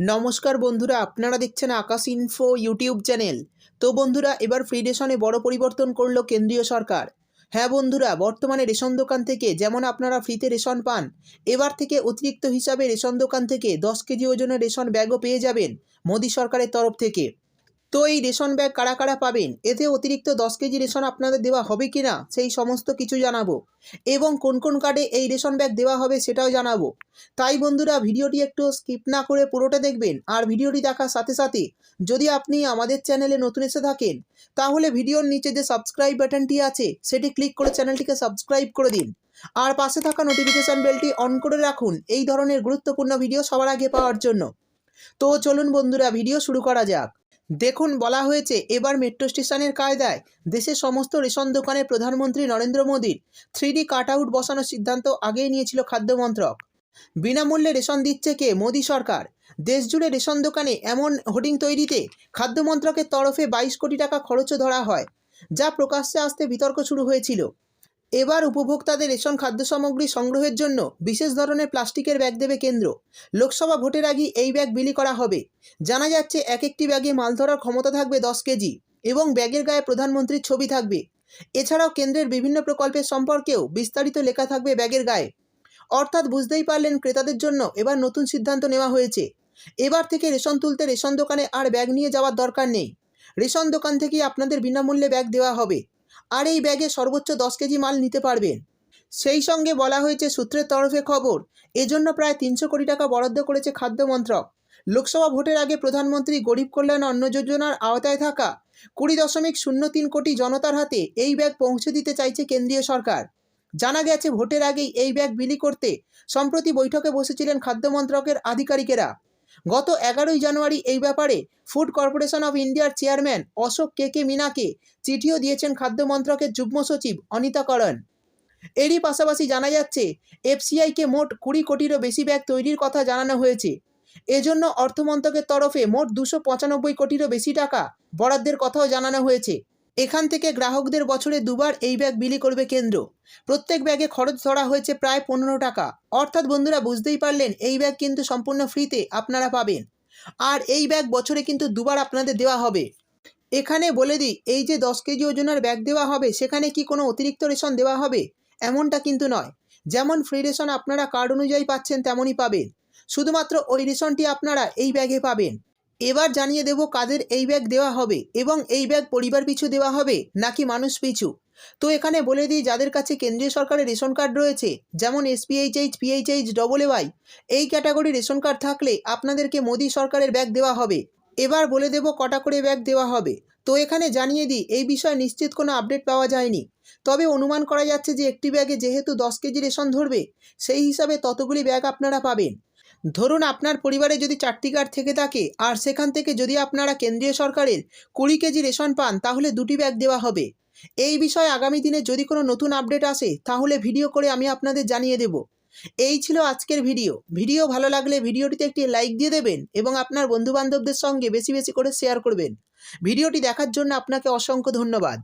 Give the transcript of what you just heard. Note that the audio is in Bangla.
নমস্কার বন্ধুরা, আপনারা দেখছেন আকাশ ইনফো ইউটিউব চ্যানেল তো বন্ধুরা, এবার ফ্রি রেশনে বড় পরিবর্তন করল কেন্দ্রীয় সরকার। হ্যাঁ বন্ধুরা, বর্তমানে রেশন দোকান থেকে যেমন আপনারা ফ্রিতে রেশন পান, এবার থেকে অতিরিক্ত হিসাবে রেশন দোকান থেকে দশ কেজি ওজনের রেশন ব্যাগও পেয়ে যাবেন মোদী সরকারের তরফ থেকে। তো এই রেশন ব্যাগ কারা কারা পাবেন? এতে অতিরিক্ত দশ কেজি রেশন আপনাদের দেওয়া হবে কি না? সেই সমস্ত কিছু জানাব। এবং কোন কোন কার্ডে এই রেশন ব্যাগ দেওয়া হবে সেটাও জানাব। তাই বন্ধুরা, ভিডিওটি একটু স্কিপ না করে পুরোটা দেখবেন আর ভিডিওটি দেখার সাথে সাথে যদি আপনি আমাদের চ্যানেলে নতুন এসে থাকেন, তাহলে ভিডিওর নিচে যে সাবস্ক্রাইব বাটনটি আছে, সেটি ক্লিক করে চ্যানেলটিকে সাবস্ক্রাইব করে দিন। আর পাশে থাকা নোটিফিকেশান বেলটি অন করে রাখুন এই ধরনের গুরুত্বপূর্ণ ভিডিও সবার আগে পাওয়ার জন্য। তো চলুন বন্ধুরা, ভিডিও শুরু করা যাক। দেখুন, বলা হয়েছে, এবার মেট্রো স্টেশনের কায়দায় দেশের সমস্ত রেশন দোকানে প্রধানমন্ত্রী নরেন্দ্র মোদীর থ্রি ডি কাট আউট বসানোর সিদ্ধান্ত আগেই নিয়েছিল খাদ্য মন্ত্রক। বিনামূল্যে রেশন দিচ্ছে কে? মোদী সরকার। দেশজুড়ে রেশন দোকানে এমন হোর্ডিং তৈরিতে খাদ্য মন্ত্রকের তরফে বাইশ কোটি টাকা খরচও ধরা হয়, যা প্রকাশ্যে আসতে বিতর্ক শুরু হয়েছিল। এবার উপভোক্তাদের রেশন খাদ্য সামগ্রী সংগ্রহের জন্য বিশেষ ধরনের প্লাস্টিকের ব্যাগ দেবে কেন্দ্র। লোকসভা ভোটের আগে এই ব্যাগ বিলি করা হবে। জানা যাচ্ছে, এক একটি ব্যাগে মাল ধরার ক্ষমতা থাকবে দশ কেজি এবং ব্যাগের গায়ে প্রধানমন্ত্রীর ছবি থাকবে। এছাড়াও কেন্দ্রের বিভিন্ন প্রকল্পের সম্পর্কেও বিস্তারিত লেখা থাকবে ব্যাগের গায়ে। অর্থাৎ বুঝতেই পারলেন ক্রেতাদের জন্য এবার নতুন সিদ্ধান্ত নেওয়া হয়েছে। এবার থেকে রেশন তুলতে রেশন দোকানে আর ব্যাগ নিয়ে যাওয়ার দরকার নেই। রেশন দোকান থেকেই আপনাদের বিনামূল্যে ব্যাগ দেওয়া হবে। আর এই ব্যাগে সর্বোচ্চ দশ কেজি মাল নিতে পারবেন। সেই সঙ্গে বলা হয়েছে সূত্রের তরফে খবর, এজন্য প্রায় তিনশো কোটি টাকা বরাদ্দ করেছে খাদ্য মন্ত্রক। লোকসভা ভোটের আগে প্রধানমন্ত্রী গরিব কল্যাণ অন্ন যোজনার আওতায় থাকা কুড়ি দশমিক শূন্য তিন কোটি জনতার হাতে এই ব্যাগ পৌঁছে দিতে চাইছে কেন্দ্রীয় সরকার। জানা গেছে, ভোটের আগেই এই ব্যাগ বিলি করতে সম্প্রতি বৈঠকে বসেছিলেন খাদ্য মন্ত্রকের আধিকারিকেরা। গত এগারোই জানুয়ারি এই ব্যাপারে ফুড কর্পোরেশন অফ ইন্ডিয়ার চেয়ারম্যান অশোক কে কে মিনাকে চিঠিও দিয়েছেন খাদ্য মন্ত্রকের যুগ্ম সচিব অনিতা করণ। এরই পাশাপাশি জানা যাচ্ছে এফসিআইকে মোট কুড়ি কোটিরও বেশি ব্যাগ তৈরির কথা জানানো হয়েছে। এজন্য অর্থমন্ত্রকের তরফে মোট দুশো পঁচানব্বই কোটিরও বেশি টাকা বরাদ্দের কথাও জানানো হয়েছে। এখান থেকে গ্রাহকদের বছরে দুবার এই ব্যাগ বিলি করবে কেন্দ্র। প্রত্যেক ব্যাগে খরচ ধরা হয়েছে প্রায় পনেরো টাকা। অর্থাৎ বন্ধুরা, বুঝতেই পারলেন, এই ব্যাগ কিন্তু সম্পূর্ণ ফ্রিতে আপনারা পাবেন। আর এই ব্যাগ বছরে কিন্তু দুবার আপনাদের দেওয়া হবে। এখানে বলে দিই, এই যে দশ কেজি ওজনের ব্যাগ দেওয়া হবে, সেখানে কি কোনো অতিরিক্ত রেশন দেওয়া হবে? এমনটা কিন্তু নয়। যেমন ফ্রি রেশন আপনারা কার্ড অনুযায়ী পাচ্ছেন, তেমনই পাবেন। শুধুমাত্র ওই রেশনটি আপনারা এই ব্যাগে পাবেন। এবার জানিয়ে দেব কাদের এই ব্যাগ দেওয়া হবে এবং এই ব্যাগ পরিবার পিছু দেওয়া হবে নাকি মানুষ পিছু। তো এখানে বলে দিই, যাদের কাছে কেন্দ্রীয় সরকারের রেশন কার্ড রয়েছে, যেমন এসপিএইচএইচ, পিএইচএইচ ডবল ওয়াই এই ক্যাটাগরি রেশন কার্ড থাকলে আপনাদেরকে মোদী সরকারের ব্যাগ দেওয়া হবে। এবার বলে দেব কটা করে ব্যাগ দেওয়া হবে। তো এখানে জানিয়ে দিই, এই বিষয়ে নিশ্চিত কোনো আপডেট পাওয়া যায়নি। তবে অনুমান করা যাচ্ছে যে একটি ব্যাগে যেহেতু দশ কেজি রেশন ধরবে, সেই হিসাবে ততগুলি ব্যাগ আপনারা পাবেন। ধরুন আপনার পরিবারে যদি চারটি কার্ড থেকে থাকে, আর সেখান থেকে যদি আপনারা কেন্দ্রীয় সরকারের কুড়ি কেজি রেশন পান, তাহলে দুটি ব্যাগ দেওয়া হবে। এই বিষয়ে আগামী দিনে যদি কোনো নতুন আপডেট আসে, তাহলে ভিডিও করে আমি আপনাদের জানিয়ে দেব। এই ছিল আজকের ভিডিও। ভিডিও ভালো লাগলে ভিডিওটিতে একটি লাইক দিয়ে দেবেন এবং আপনার বন্ধুবান্ধবদের সঙ্গে বেশি বেশি করে শেয়ার করবেন। ভিডিওটি দেখার জন্য আপনাকে অসংখ্য ধন্যবাদ।